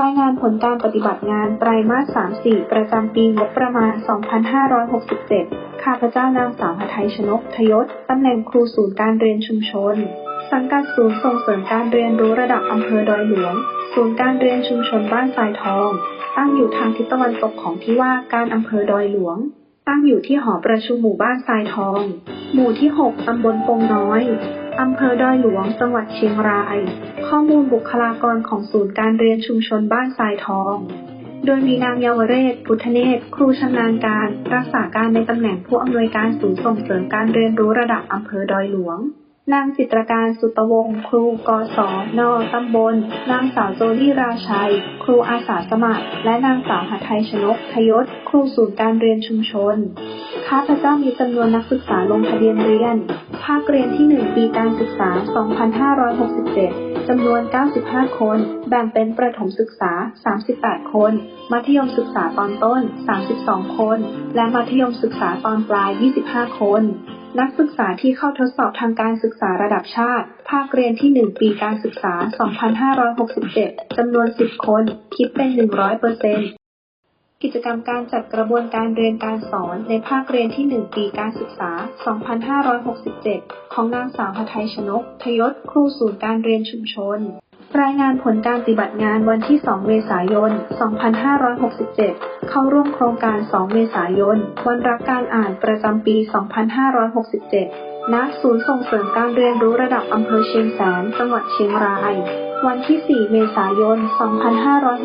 รายงานผลการปฏิบัติงานไตรมาส 3-4 ประจำปีงบประมาณ 2567 ข้าพเจ้านางสาวหทัยชนกทยศ ตำแหน่งครูศูนย์การเรียนชุมชน สังกัดศูนย์ส่งเสริมการเรียนรู้ระดับอำเภอดอยหลวง ศูนย์การเรียนชุมชนบ้านทรายทอง ตั้งอยู่ทางทิศตะวันตกของที่ว่าการอำเภอดอยหลวง ตั้งอยู่ที่หอประชุมหมู่บ้านทรายทอง หมู่ที่ 6 ตำบลปงน้อย อำเภอดอยหลวง จังหวัดเชียงราย ข้อมูลบุคลากรของศูนย์การเรียนชุมชนบ้านทรายทอง โดยมีนางเยาวเรศ พุทธเนศ ครูชำนาญการ รักษาการในตำแหน่งผู้อำนวยการศูนย์ส่งเสริมการเรียนรู้ระดับอำเภอดอยหลวง นางจิตรการสุตวงศ์ครูกศนตำบล นางสาวโจลี่ราชัย ครูอาสาสมัคร และนางสาวหัทไทยชนกทยศ ครูศูนย์การเรียนชุมชนข้าพเจ้ามีจำนวนนักศึกษาลงทะเบียนเรียน ภาคเรียนที่ 1 ปีการศึกษา 2567 จำนวน 95 คน แบ่งเป็นประถมศึกษา 38 คน มัธยมศึกษาตอนต้น 32 คน และมัธยมศึกษาตอนปลาย 25 คน นักศึกษาที่เข้าทดสอบทางการศึกษาระดับชาติ ภาคเรียนที่ 1 ปีการศึกษา 2567 จำนวน 10 คน คิดเป็น 100% กิจกรรมการจัดกระบวนการเรียนการสอนในภาคเรียนที่ 1 ปีการศึกษา 2567 ของนางสาวหทัยชนก ทยศ ครูศูนย์การเรียนชุมชน รายงานผลการปฏิบัติงานวันที่ 2 เมษายน 2567 เข้าร่วมโครงการ 2 เมษายน วันรักการอ่านประจำปี 2567 ณ ศูนย์ส่งเสริมการเรียนรู้ระดับอำเภอเชียงแสน จังหวัดเชียงราย วันที่ 4 เมษายน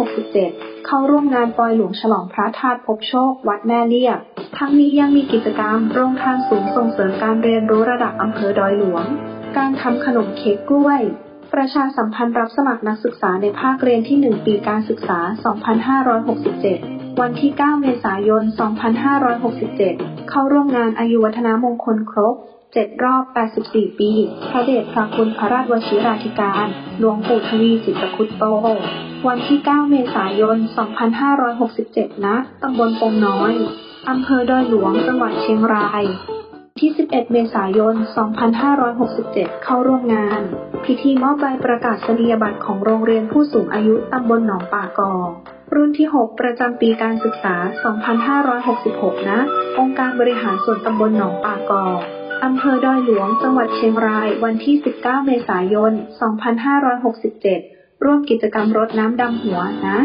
2567 เข้าร่วมงานปอยหลวงฉลองพระธาตุพบโชค วัดแม่เลียบทั้งนี้ยังมีกิจกรรมโรงทานศูนย์ส่งเสริมการเรียนรู้ระดับอำเภอดอยหลวง การทำขนมเค้กกล้วย ประชาสัมพันธ์รับสมัครนักศึกษาในภาคเรียนที่ 1 ปีการศึกษา 2567วันที่ 9 เมษายน 2567 เข้าร่วมงานอายุวัฒนามงคลครบ 7รอบ 84 ปี พระเดชพระคุณพระราชวชิราธิการ หลวงปู่ทวีจิตรคุตโต วันที่ 9 เมษายน 2567 ณ ตำบลปงน้อย อำเภอดอยหลวง จังหวัดเชียงราย ที่ 11 เมษายน 2567 เข้าร่วมงาน พิธีมอบใบประกาศนียบัตรของโรงเรียนผู้สูงอายุตำบลหนองป่ากอรุ่นที่ 6 ประจำปีการศึกษา 2566 นะ องค์การบริหารส่วนตำบลหนองป่ากอ อำเภอดอยหลวง จังหวัดเชียงราย วันที่ 19 เมษายน 2567 ร่วมกิจกรรมรดน้ำดำหัวนะ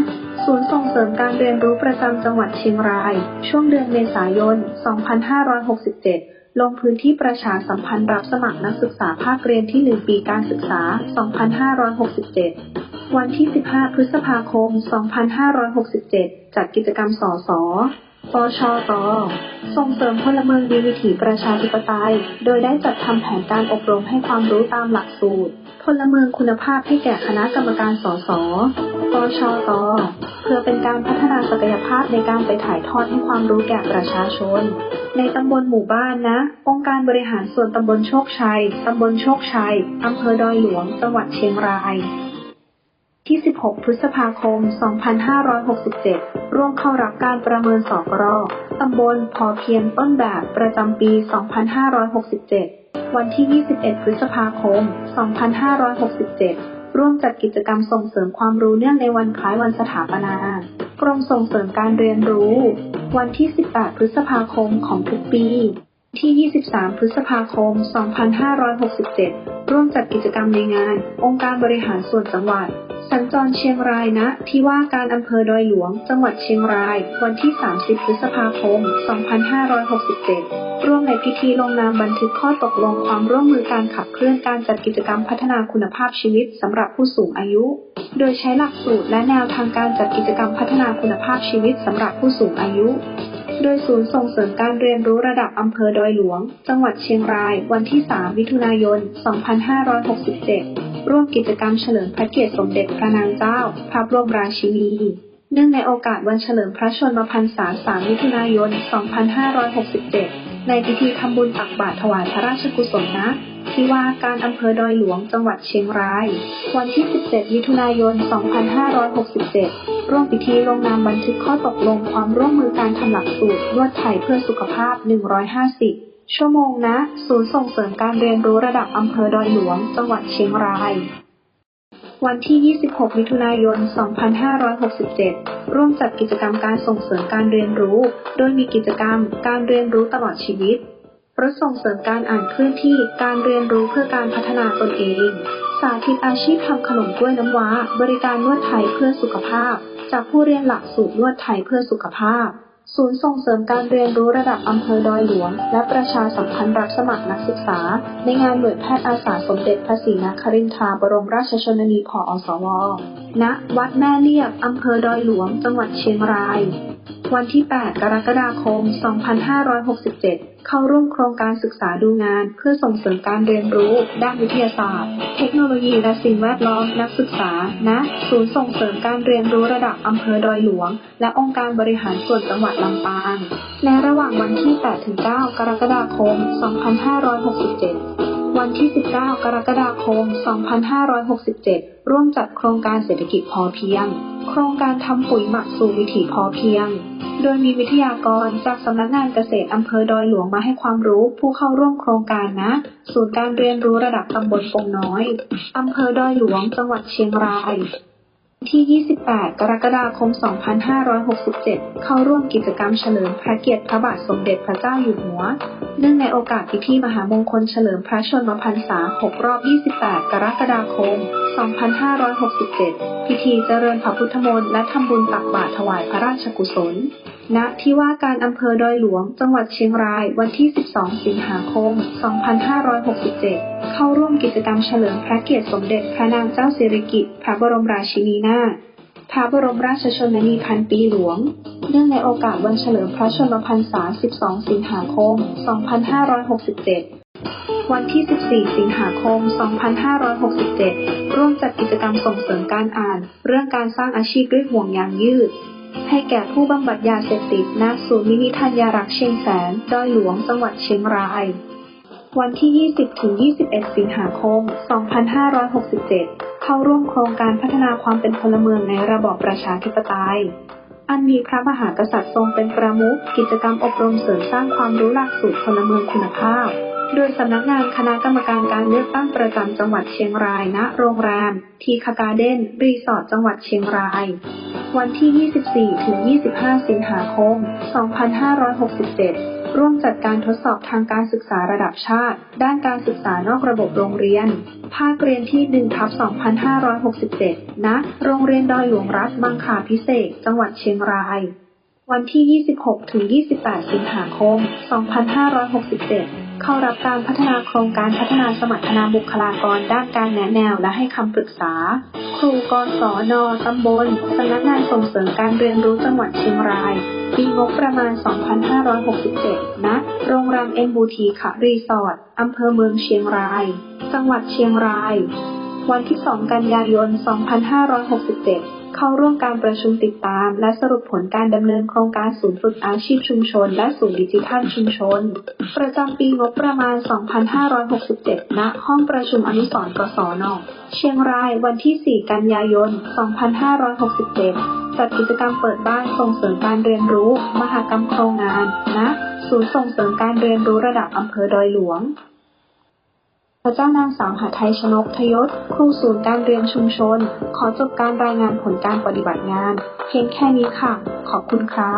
ศูนย์ส่งเสริมการเรียนรู้ประจำจังหวัดเชียงราย ช่วงเดือนเมษายน 2567 ลงพื้นที่ประชาสัมพันธ์รับสมัครนักศึกษาภาคเรียนที่ 1 ปีการศึกษา 2567 วันที่ 15 พฤษภาคม 2567 จัดกิจกรรมสอสอ ปชต ส่งเสริมพลเมืองดีวิถีประชาธิปไตย โดยได้จัดทำแผนการอบรมให้ความรู้ตามหลักสูตร พลเมืองคุณภาพให้แก่คณะกรรมการสสปชต เพื่อเป็นการพัฒนาศักยภาพในการไปถ่ายทอดให้ความรู้แก่ประชาชน ในตำบลหมู่บ้านนะ องค์การบริหารส่วนตำบลโชคชัย ตำบลโชคชัย อำเภอดอยหลวง จังหวัดเชียงราย ที่ 16 พฤษภาคม 2567 ร่วมเข้ารับการประเมินสอกรอตำบลพอเพียงต้นแบบประจำปี 2567 วันที่ 21 พฤษภาคม 2567 ร่วมจัดกิจกรรมส่งเสริมความรู้เนื่องในวันคล้ายวันสถาปนากรมส่งเสริมการเรียนรู้ วันที่ 18 พฤษภาคมของทุกปี ที่ 23 พฤษภาคม 2567 ร่วมจัดกิจกรรมในงาน องค์การบริหารส่วนจังหวัด สัญจรเชียงรายนะที่ว่าการอำเภอดอยหลวง จังหวัดเชียงราย วันที่ 30 พฤษภาคม 2567 ร่วมในพิธีลงนามบันทึกข้อตกลงความร่วมมือการขับเคลื่อนการจัดกิจกรรมพัฒนาคุณภาพชีวิตสำหรับผู้สูงอายุ โดยใช้หลักสูตรและแนวทางการจัดกิจกรรมพัฒนาคุณภาพชีวิตสำหรับผู้สูงอายุ โดยศูนย์ส่งเสริมการเรียนรู้ระดับอำเภอดอยหลวง จังหวัดเชียงราย วันที่ 3 มิถุนายน 2567 ร่วมกิจกรรมเฉลิมพระเกียรติสมเด็จพระนางเจ้า พระบรมราชินี เนื่องในโอกาสวันเฉลิมพระชนมพรรษา 3 มิถุนายน 2567 ในพิธีทำบุญตักบาตรถวายพระราชกุศลนะ ที่ว่าการอำเภอดอยหลวงจังหวัดเชียงราย วันที่ 17 มิถุนายน 2567 ร่วมพิธีลงนามบันทึกข้อตกลงความร่วมมือการทำหลักสูตรนวดไทยเพื่อสุขภาพ 150 ชั่วโมงนะ ศูนย์ส่งเสริมการเรียนรู้ระดับอำเภอดอยหลวง จังหวัดเชียงรายวันที่ 26 มิถุนายน 2567 ร่วมจัดกิจกรรมการส่งเสริมการเรียนรู้ โดยมีกิจกรรมการเรียนรู้ตลอดชีวิต รถส่งเสริมการอ่านเคลื่อนที่การเรียนรู้เพื่อการพัฒนาตนเอง สาธิตอาชีพทำขนมกล้วยน้ำว้า บริการนวดไทยเพื่อสุขภาพ จากผู้เรียนหลักสูตรนวดไทยเพื่อสุขภาพ ศูนย์ส่งเสริมการเรียนรู้ระดับอำเภอดอยหลวง และประชาสัมพันธ์รับสมัครนักศึกษา ในงานหน่วยแพทย์อาสาสมเด็จพระศรีนครินทราบรมราชชนนีผอสว ณ วัดแม่เลียบอำเภอดอยหลวง จังหวัดเชียงราย วันที่ 8 กรกฎาคม 2567 เข้าร่วมโครงการศึกษาดูงาน เพื่อส่งเสริมการเรียนรู้ ด้านวิทยาศาสตร์ เทคโนโลยีและสิ่งแวดล้อมนักศึกษาณศูนย์ส่งเสริมการเรียนรู้ระดับอำเภอดอยหลวง และองค์การบริหารส่วนจังหวัดลำปางและระหว่างวันที่8-9กรกฎาคม 2567 วันที่ 19 กรกฎาคม 2567 ร่วมจัดโครงการเศรษฐกิจพอเพียง โครงการทำปุ๋ยหมักสู่วิถีพอเพียง โดยมีวิทยากรจากสำนักงานเกษตรอำเภอดอยหลวงมาให้ความรู้ผู้เข้าร่วมโครงการนะ ศูนย์การเรียนรู้ระดับตำบลปงน้อยอำเภอดอยหลวง จังหวัดเชียงราย ที่ 28 กรกฎาคม 2567 เข้าร่วมกิจกรรมเฉลิมพระเกียรติพระบาทสมเด็จพระเจ้าอยู่หัว เนื่องในโอกาสพิธีมหามงคลเฉลิมพระชนมพรรษา 6 รอบ 28 กรกฎาคม 2567 พิธีเจริญพระพุทธมนต์และทำบุญตักบาตรถวายพระราชกุศล ณที่ว่าการอำเภอดอยหลวง จังหวัดเชียงราย วันที่ 12 สิงหาคม 2567 เข้าร่วมกิจกรรมเฉลิมพระเกียรติสมเด็จพระนางเจ้าสิริกิติ์พระบรมราชินีนาถพระบรมราชชนนีพันปีหลวง เนื่องในโอกาสวันเฉลิมพระชนมพรรษา 12 สิงหาคม 2567วันที่ 14 สิงหาคม 2567 ร่วมจัดกิจกรรมส่งเสริมการอ่าน เรื่องการสร้างอาชีพด้วยห่วงยางยืด ให้แก่ผู้บำบัดยาเสพติดณศูนย์มินิทัญญารักษ์เชียงแสนดอยหลวงจังหวัดเชียงราย วันที่ 20 ถึง 21 สิงหาคม 2567 เข้าร่วมโครงการพัฒนาความเป็นพลเมืองในระบอบประชาธิปไตย อันมีพระมหากษัตริย์ทรงเป็นประมุขกิจกรรมอบรมเสริมสร้างความรู้หลักสูตรพลเมืองคุณภาพ โดยสำนักงานคณะกรรมการการเลือกตั้งประจำจังหวัดเชียงรายณโรงแรม ทีคาการ์เด้นรีสอร์ทจังหวัดเชียงราย วันที่ 24 ถึง 25 สิงหาคม 2567 ร่วมจัดการทดสอบทางการศึกษาระดับชาติ ด้านการศึกษานอกระบบโรงเรียน ภาคเรียนที่1ทับ2567 ณ โรงเรียนดอยหลวงรัฐมังคาพิเศษ จังหวัดเชียงราย วันที่ 26 ถึง 28 สิงหาคม 2567 เข้ารับการพัฒนาโครงการพัฒนาสมรรถนะบุคลากรด้านการแนะแนวและให้คำปรึกษา ครูกศนตำบลสำนักงานส่งเสริมการเรียนรู้จังหวัดเชียงราย ปีงบประมาณ 2567 ณ โรงแรมเอ็มบูทีค่ะรีสอร์ทอำเภอเมืองเชียงราย จังหวัดเชียงราย วันที่ 2 กันยายน 2567 เข้าร่วมการประชุมติดตาม และสรุปผลการดำเนินโครงการศูนย์ฝึกอาชีพชุมชน และศูนย์ดิจิทัลชุมชน ประจำปีงบประมาณ 2567 ณ ห้องประชุมอนุสรณ์กศน เชียงรายวันที่ 4 กันยายน 2567 จัดกิจกรรมเปิดบ้านส่งเสริมการเรียนรู้ มหกรรมโครงงานณศูนย์ส่งเสริมการเรียนรู้ระดับอำเภอดอยหลวง พระเจ้านางสาวหาไทยชนกทยศ ครูศูนย์การเรียนชุมชน ขอจบการรายงานผลการปฏิบัติงาน เพียงแค่นี้ค่ะ ขอบคุณค่ะ